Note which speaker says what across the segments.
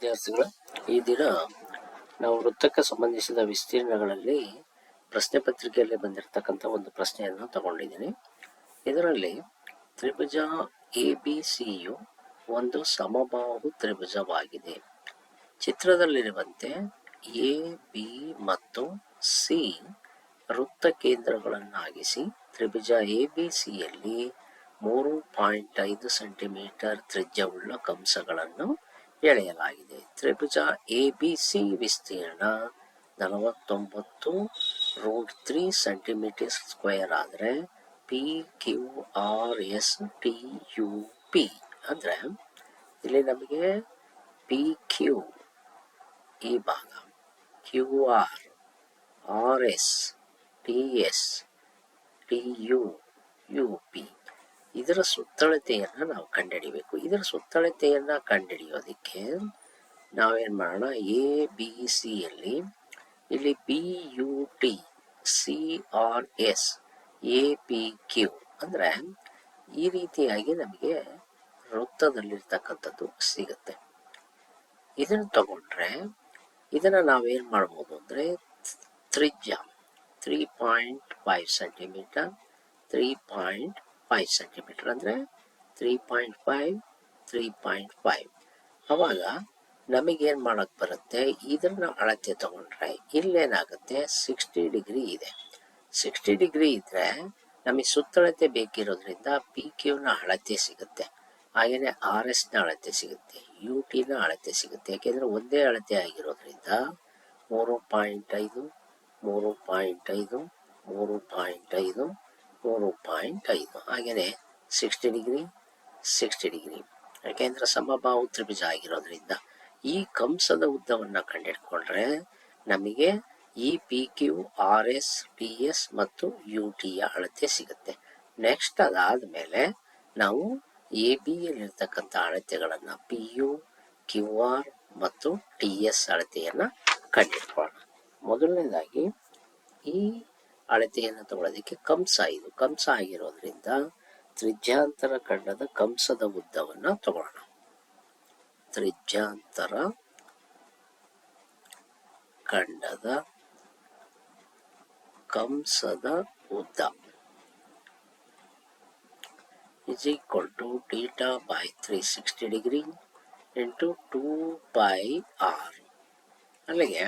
Speaker 1: ವಿದ್ಯಾರ್ಥಿಗಳು ಈ ದಿನ ನಾವು ವೃತ್ತಕ್ಕೆ ಸಂಬಂಧಿಸಿದ ವಿಸ್ತೀರ್ಣಗಳಲ್ಲಿ ಪ್ರಶ್ನೆ ಪತ್ರಿಕೆಯಲ್ಲಿ ಬಂದಿರತಕ್ಕಂಥ ಒಂದು ಪ್ರಶ್ನೆಯನ್ನು ತಗೊಂಡಿದ್ದೀನಿ. ಇದರಲ್ಲಿ ತ್ರಿಭುಜ ಎ ಬಿ ಸಿಯು ಒಂದು ಸಮಬಾಹು ತ್ರಿಭುಜವಾಗಿದೆ. ಚಿತ್ರದಲ್ಲಿರುವಂತೆ ಎ ಬಿ ಮತ್ತು ಸಿ ವೃತ್ತ ಕೇಂದ್ರಗಳನ್ನಾಗಿಸಿ ತ್ರಿಭುಜ ಎ ಬಿ ಸಿಯಲ್ಲಿ ಮೂರು ಪಾಯಿಂಟ್ ಐದು ಸೆಂಟಿಮೀಟರ್ ತ್ರಿಜ್ಯವುಳ್ಳ ಕಂಸಗಳನ್ನು ಎಳೆಯಲಾಗಿದೆ. ತ್ರಿಭುಜ ಎ, ಬಿ, ಸಿ ವಿಸ್ತೀರ್ಣ ನಲವತ್ತೊಂಬತ್ತು ರೂಟ್ ತ್ರೀ ಸೆಂಟಿಮೀಟರ್ ಸ್ಕ್ವೇರ್ ಆದರೆ P Q R S T U P ಅಂದರೆ ಇಲ್ಲಿ ನಮಗೆ ಪಿ ಕ್ಯೂ ಈ ಭಾಗ. Q R R S T S T U U P ಇದರ ಸುತ್ತಳತೆಯನ್ನು ನಾವು ಕಂಡುಹಿಡಿಬೇಕು. ಇದರ ಸುತ್ತಳತೆಯನ್ನು ಕಂಡುಹಿಡಿಯೋದಕ್ಕೆ ನಾವೇನು ಮಾಡೋಣ? ಎ ಬಿ ಸಿಯಲ್ಲಿ ಇಲ್ಲಿ B U T C R S A P Q ಅಂದರೆ ಈ ರೀತಿಯಾಗಿ ನಮಗೆ ವೃತ್ತದಲ್ಲಿರ್ತಕ್ಕಂಥದ್ದು ಸಿಗುತ್ತೆ. ಇದನ್ನು ತಗೊಂಡ್ರೆ, ಇದನ್ನು ನಾವೇನು ಮಾಡ್ಬೋದು ಅಂದರೆ ತ್ರಿಜ್ಯ three point five centimetre three point five centimetre ಅಂದರೆ three point five three point five ಅವಾಗ ನಮಗೇನು ಮಾಡೋಕ್ಕೆ ಬರುತ್ತೆ? ಇದನ್ನ ಅಳತೆ ತಗೊಂಡ್ರೆ ಇಲ್ಲೇನಾಗುತ್ತೆ? ಸಿಕ್ಸ್ಟಿ ಡಿಗ್ರಿ ಇದೆ. ಸಿಕ್ಸ್ಟಿ ಡಿಗ್ರಿ ಇದ್ದರೆ ನಮಗೆ ಸುತ್ತಳತೆ ಬೇಕಿರೋದ್ರಿಂದ ಪಿ ಕ್ಯೂನ ಅಳತೆ ಸಿಗುತ್ತೆ. ಹಾಗೆಯೇ ಆರ್ ಎಸ್ನ ಅಳತೆ ಸಿಗುತ್ತೆ. ಯು ಟಿನ ಅಳತೆ ಸಿಗುತ್ತೆ. ಯಾಕೆಂದರೆ ಒಂದೇ ಅಳತೆ ಆಗಿರೋದ್ರಿಂದ ಮೂರು ಪಾಯಿಂಟ್ ಐದು, ಮೂರು ಪಾಯಿಂಟ್ ಐದು, ಮೂರು ಪಾಯಿಂಟ್ ಐದು ಮೂರು ಪಾಯಿಂಟ್ ಐದು. ಹಾಗೆಯೇ ಸಿಕ್ಸ್ಟಿ ಡಿಗ್ರಿ ಸಿಕ್ಸ್ಟಿ ಡಿಗ್ರಿ ಯಾಕೆಂದರೆ ಸಮಬಾಹು ತ್ರಿಭುಜ ಆಗಿರೋದ್ರಿಂದ ಈ ಕಂಸದ ಉದ್ದವನ್ನು ಕಂಡುಹಿಡ್ಕೊಂಡ್ರೆ ನಮಗೆ ಈ P Q R S P S ಮತ್ತು ಯು ಯ ಅಳತೆ ಸಿಗುತ್ತೆ. ನೆಕ್ಸ್ಟ್ ಅದಾದ ಮೇಲೆ ನಾವು ಎ ಬಿಯಲ್ಲಿರ್ತಕ್ಕಂಥ ಅಳತೆಗಳನ್ನು ಪಿ ಯು ಕ್ಯೂ ಆರ್ ಮತ್ತು ಟಿ ಎಸ್ ಅಳತೆಯನ್ನು ಕಂಡುಹಿಡ್ಕೊಳ್ಳೋಣ ಮೊದಲನೇದಾಗಿ ಈ ಅಳತೆಯನ್ನು ತಗೊಳ್ಳೋದಕ್ಕೆ ಕಂಸ ಇದು. ಕಂಸ ಆಗಿರೋದ್ರಿಂದ ತ್ರಿಜ್ಯಾಂತರ ಖಂಡದ ಕಂಸದ ಉದ್ದವನ್ನ ತಗೊಳ್ಳೋಣ. ತ್ರಿಜ್ಯಾಂತರ ಖಂಡದ ಕಂಸದ ಉದ್ದ. Is equal to theta by three sixty degree into two by R ಅಲ್ಲಿಗೆ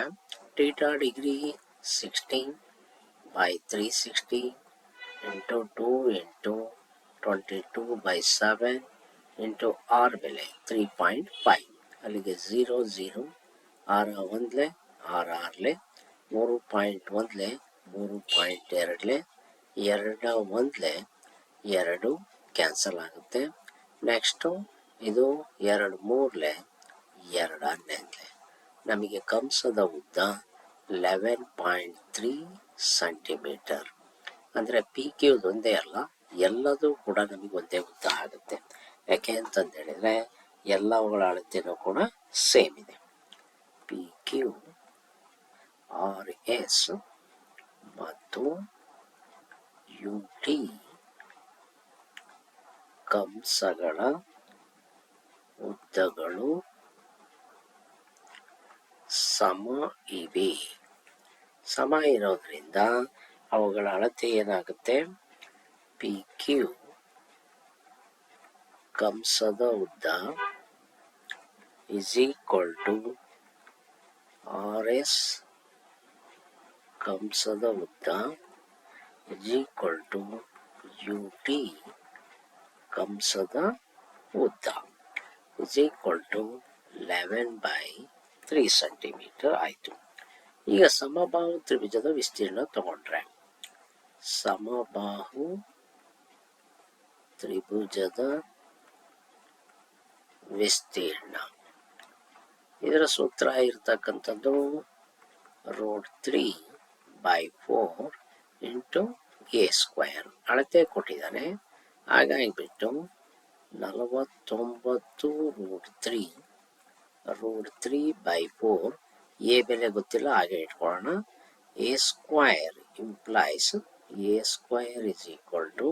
Speaker 1: theta degree sixteen by 360 into 2 into 22 by 7 into r ಬೆಲೆ ತ್ರೀ ಪಾಯಿಂಟ್ ಫೈವ್ ಅಲ್ಲಿಗೆ ಝೀರೋ ಝೀರೋ ಆರ ಒಂದ್ಲೆ ಆರು ಆರ್ಲೆ, ಮೂರು ಪಾಯಿಂಟ್ ಒಂದ್ಲೆ, ಮೂರು ಪಾಯಿಂಟ್ ಎರಡ್ಲೆ, ಎರಡು ಒಂದ್ಲೆ, ಎರಡು ಕ್ಯಾನ್ಸಲ್ ಆಗುತ್ತೆ. ನೆಕ್ಸ್ಟು ಇದು ಎರಡು ಮೂರ್ಲೆ, ಎರಡು ಹನ್ನೊಂದ್ಲೆ ನಮಗೆ ಕಂಸದ ಉದ್ದ ಲೆವೆನ್ ಪಾಯಿಂಟ್ ತ್ರೀ ಸೆಂಟಿಮೀಟರ್ ಅಂದರೆ ಪಿ ಕ್ಯೂದು ಒಂದೇ ಅಲ್ಲ, ಎಲ್ಲದೂ ಕೂಡ ನಮಗೆ ಒಂದೇ ಉದ್ದ ಆಗುತ್ತೆ. ಯಾಕೆ ಅಂತಂದು ಹೇಳಿದರೆ, ಎಲ್ಲವುಗಳ ಅಳತೆನೂ ಕೂಡ ಸೇಮ್ ಇದೆ. ಪಿ ಕ್ಯೂ ಆರ್ ಎಸ್ ಮತ್ತು ಯು ಟಿ ಕಂಸಗಳ ಉದ್ದಗಳು ಸಮ ಇವೆ. ಸಮ ಇರೋದ್ರಿಂದ ಅವುಗಳ ಅಳತೆ ಏನಾಗುತ್ತೆ? ಪಿ ಕ್ಯೂ ಕಂಸದ ಉದ್ದ is equal to R S ಕಂಸದ ಉದ್ದ is equal to U T ಕಂಸದ ಉದ್ದ is equal to eleven by three centimetre ಆಯಿತು. ಈಗ ಸಮಬಾಹು ತ್ರಿಭುಜದ ವಿಸ್ತೀರ್ಣ ತಗೊಂಡ್ರೆ. ಸಮಬಾಹು ತ್ರಿಭುಜದ ವಿಸ್ತೀರ್ಣ. ಇದರ ಸೂತ್ರ ಇರ್ತಕ್ಕಂಥದ್ದು root three by four into A square ಅಳತೆ ಕೊಟ್ಟಿದ್ದಾನೆ. ಹಾಗಾಗಿಬಿಟ್ಟು ನಲವತ್ತೊಂಬತ್ತು root three root three by four A ಬೆಲೆ ಗೊತ್ತಿಲ್ಲ, ಹಾಗೆ ಇಟ್ಕೊಳ್ಳೋಣ. A square implies A square is equal to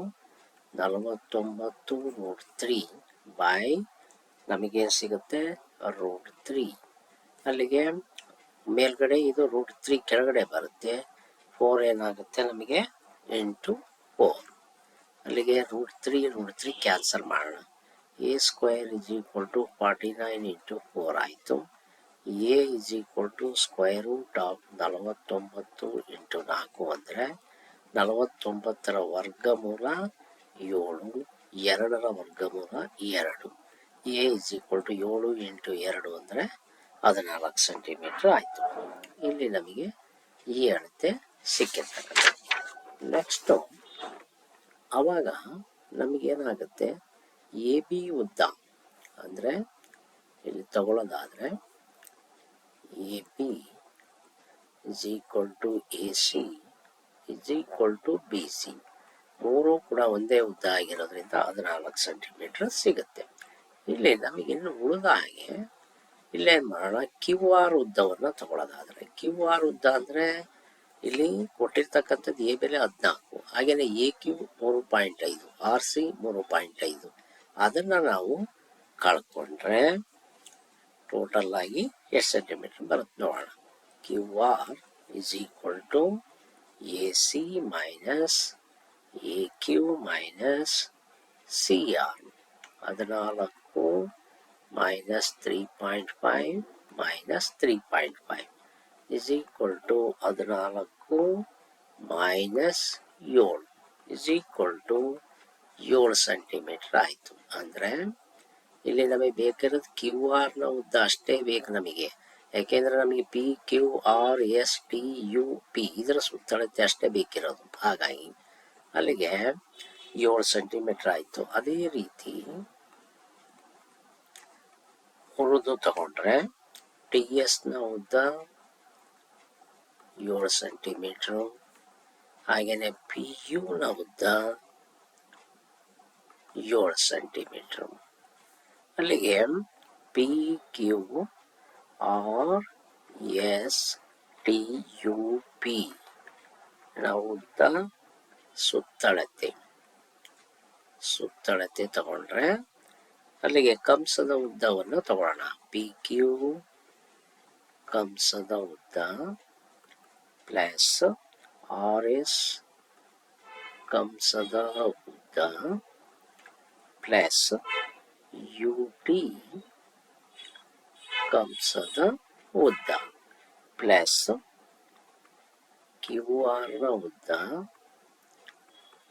Speaker 1: ನಲವತ್ತೊಂಬತ್ತು ರೂಟ್ ತ್ರೀ ಬೈ ನಮಗೇನು ಸಿಗುತ್ತೆ? ರೂಟ್ ತ್ರೀ ಅಲ್ಲಿಗೆ ಮೇಲ್ಗಡೆ ಇದು ರೂಟ್ ತ್ರೀ ಕೆಳಗಡೆ ಬರುತ್ತೆ. ಫೋರ್ ಏನಾಗುತ್ತೆ ನಮಗೆ? ಎಂಟು ಫೋರ್ ಅಲ್ಲಿಗೆ root three root three cancel ಮಾಡೋಣ. A square is equal to forty nine into four ಆಯಿತು. A is equal to square root of ನಲವತ್ತೊಂಬತ್ತು ಇಂಟು ನಾಲ್ಕು ಅಂದರೆ ನಲವತ್ತೊಂಬತ್ತರ ವರ್ಗಮೂಲ ಏಳು, ಎರಡರ ವರ್ಗಮೂಲ ಎರಡು. ಎ ಇಸ್ ಈಕ್ವಲ್ ಟು ಏಳು ಇಂಟು ಎರಡು ಅಂದರೆ ಹದಿನಾಲ್ಕು ಸೆಂಟಿಮೀಟ್ರ್ ಆಯಿತು. ಇಲ್ಲಿ ನಮಗೆ ಈ ಅಳತೆ ಸಿಕ್ಕಿರ್ತಕ್ಕಂಥ ನೆಕ್ಸ್ಟು ಆವಾಗ ನಮಗೇನಾಗುತ್ತೆ? ಎ ಬಿ ಉದ್ದ ಅಂದರೆ ಇಲ್ಲಿ ತಗೊಳ್ಳೋದಾದರೆ equal to A C is equal to B C ಮೂರು ಕೂಡ ಒಂದೇ ಉದ್ದ ಆಗಿರೋದ್ರಿಂದ ಹದಿನಾಲ್ಕು ಸೆಂಟಿಮೀಟ್ರ್ ಸಿಗುತ್ತೆ. ಇಲ್ಲಿ ನಮಗಿನ್ನು ಉಳಿದ ಹಾಗೆ ಇಲ್ಲೇನು ಮಾಡೋಣ. ಕ್ಯೂ ಆರ್ ಉದ್ದವನ್ನು ತಗೊಳ್ಳೋದಾದರೆ ಕ್ಯೂ ಆರ್ ಉದ್ದ ಅಂದರೆ ಇಲ್ಲಿ ಕೊಟ್ಟಿರ್ತಕ್ಕಂಥದ್ದು ಎ ಬೆಲೆ ಹದಿನಾಲ್ಕು. ಹಾಗೆಯೇ ಎ ಕ್ಯೂ ಮೂರು ಪಾಯಿಂಟ್ ಐದು ಆರ್ ಸಿ ಮೂರು ಪಾಯಿಂಟ್ ಐದು. ಅದನ್ನು ನಾವು ಕಳ್ಕೊಂಡ್ರೆ ಟೋಟಲ್ ಆಗಿ ಎಷ್ಟು ಸೆಂಟಿಮೀಟರ್ ಬರುತ್ತೆ ನೋಡೋಣ Q R is equal to A C minus A Q minus C R ಹದಿನಾಲ್ಕು minus three point five minus three point five is equal to ಹದಿನಾಲ್ಕು ಮೈನಸ್ ಏಳು ಇಸ್ ಈಕ್ವಲ್ ಟು ಏಳು ಸೆಂಟಿಮೀಟ್ರ್ ಆಯಿತು ಅಂದರೆ ಇಲ್ಲಿ ನಮಗೆ ಬೇಕಿರೋದು ಕ್ಯೂ ಆರ್ನ ಉದ್ದ ಅಷ್ಟೇ ಬೇಕು ನಮಗೆ. ಯಾಕೆಂದರೆ ನಮಗೆ P Q R S T U P ಇದರ ಸುತ್ತಳತೆ ಅಷ್ಟೇ ಬೇಕಿರೋದು. ಹಾಗಾಗಿ ಅಲ್ಲಿಗೆ ಏಳು ಸೆಂಟಿಮೀಟ್ರ್ ಆಯಿತು. ಅದೇ ರೀತಿ ಉಳಿದು ತಗೊಂಡ್ರೆ ಟಿ ಎಸ್ನ ಉದ್ದ ಏಳು ಸೆಂಟಿಮೀಟ್ರು ಹಾಗೆಯೇ ಪಿ ಯುನ ಉದ್ದ ಏಳು ಸೆಂಟಿಮೀಟ್ರು ಅಲ್ಲಿಗೆ P, Q, R, S, T, U, P. ಉದ್ದ ಸುತ್ತಳತೆ. ಸುತ್ತಳತೆ ತಗೊಂಡ್ರೆ ಅಲ್ಲಿಗೆ ಕಂಸದ ಉದ್ದವನ್ನು ತಗೊಳ್ಳೋಣ ಪಿ ಕ್ಯೂ ಕಂಸದ ಉದ್ದ ಪ್ಲಸ್ ಆರ್ ಎಸ್ ಕಂಸದ ಉದ್ದ ಪ್ಲಸ್ ಯು ಟಿ ಕಂಸದ ಉದ್ದ ಪ್ಲಸ್ ಕ್ಯೂ ಆರ್ನ ಉದ್ದ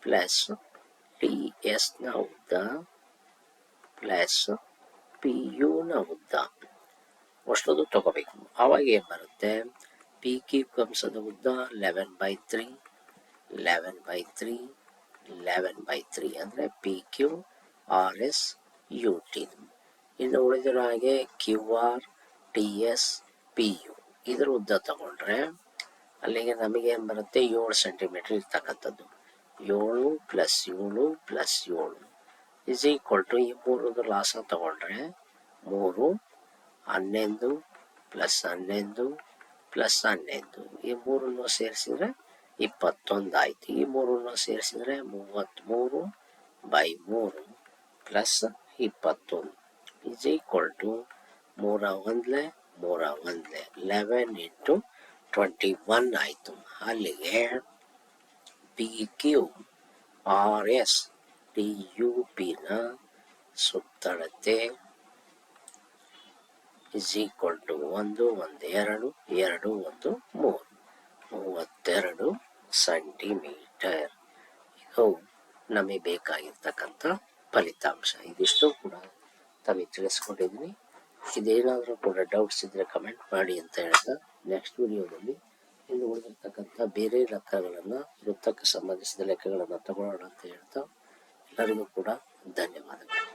Speaker 1: ಪ್ಲಸ್ ಟಿ ಎಸ್ನ ಉದ್ದ ಪ್ಲಸ್ ಪಿ ಯುನ ಉದ್ದ ಅಷ್ಟೊಂದು ತಗೋಬೇಕು ಆವಾಗ ಏನು ಬರುತ್ತೆ ಪಿ ಕ್ಯೂ ಕಂಸದ ಉದ್ದ eleven by three eleven by three eleven by three ಅಂದರೆ P Q R S U T ಇನ್ನು ಉಳಿದಿರೋ ಹಾಗೆ Q R, T S, P U. ಇದ್ರ ಉದ್ದ ತಗೊಂಡ್ರೆ ಅಲ್ಲಿಗೆ ನಮಗೇನು ಬರುತ್ತೆ? ಏಳು ಸೆಂಟಿಮೀಟ್ರ್ ಇರ್ತಕ್ಕಂಥದ್ದು. ಏಳು ಪ್ಲಸ್ ಏಳು ಪ್ಲಸ್ ಏಳು ಇಸ್ ಈಕ್ವಲ್ ಟು ಈ ಮೂರದು ಲಾಸ ತಗೊಂಡ್ರೆ ಮೂರು, ಹನ್ನೊಂದು ಪ್ಲಸ್ ಹನ್ನೊಂದು ಪ್ಲಸ್ ಹನ್ನೊಂದು. ಈ ಮೂರನ್ನು ಸೇರಿಸಿದ್ರೆ ಇಪ್ಪತ್ತೊಂದು ಆಯ್ತು. ಈ ಮೂರನ್ನು ಸೇರಿಸಿದ್ರೆ ಮೂವತ್ತ್ಮೂರು ಬೈ ಮೂರು ಪ್ಲಸ್ ಇಪ್ಪತ್ತೊಂದು ಇಸ್ ಈಕ್ವಲ್ ಟು ಮೂರ ಒಂದ್ಲೆ ಮೂರ ಒಂದ್ಲೆ ಲೆವೆನ್ ಇಂಟು ಟ್ವೆಂಟಿ ಒನ್ ಆಯಿತು. ಅಲ್ಲಿಗೆ P Q R S P U ಪಿನ ಸುತ್ತಳತೆ ಇಸ್ ಈಕ್ವಲ್ ಟು ಒಂದು ಒಂದು, ಎರಡು ಎರಡು, ಒಂದು, ಮೂರು, ಮೂವತ್ತೆರಡು ಸೆಂಟಿಮೀಟರ್ ಇದು ನಮಗೆ ಬೇಕಾಗಿರ್ತಕ್ಕಂಥ ಫಲಿತಾಂಶ. ಇದಿಷ್ಟು ಕೂಡ ತಮಗೆ ತಿಳಿಸ್ಕೊಂಡಿದ್ದೀನಿ ಇದೇನಾದರೂ ಕೂಡ ಡೌಟ್ಸ್ ಇದ್ದರೆ ಕಮೆಂಟ್ ಮಾಡಿ ಅಂತ ಹೇಳ್ತಾ ನೆಕ್ಸ್ಟ್ ವಿಡಿಯೋದಲ್ಲಿ ಇನ್ನು ಉಳಿದಿರ್ತಕ್ಕಂಥ ಬೇರೆ ಲೆಕ್ಕಗಳನ್ನು, ವೃತ್ತಕ್ಕೆ ಸಂಬಂಧಿಸಿದ ಲೆಕ್ಕಗಳನ್ನು ತಗೊಳ್ಳೋಣ ಅಂತ ಹೇಳ್ತಾ ಎಲ್ಲರಿಗೂ ಕೂಡ ಧನ್ಯವಾದಗಳು.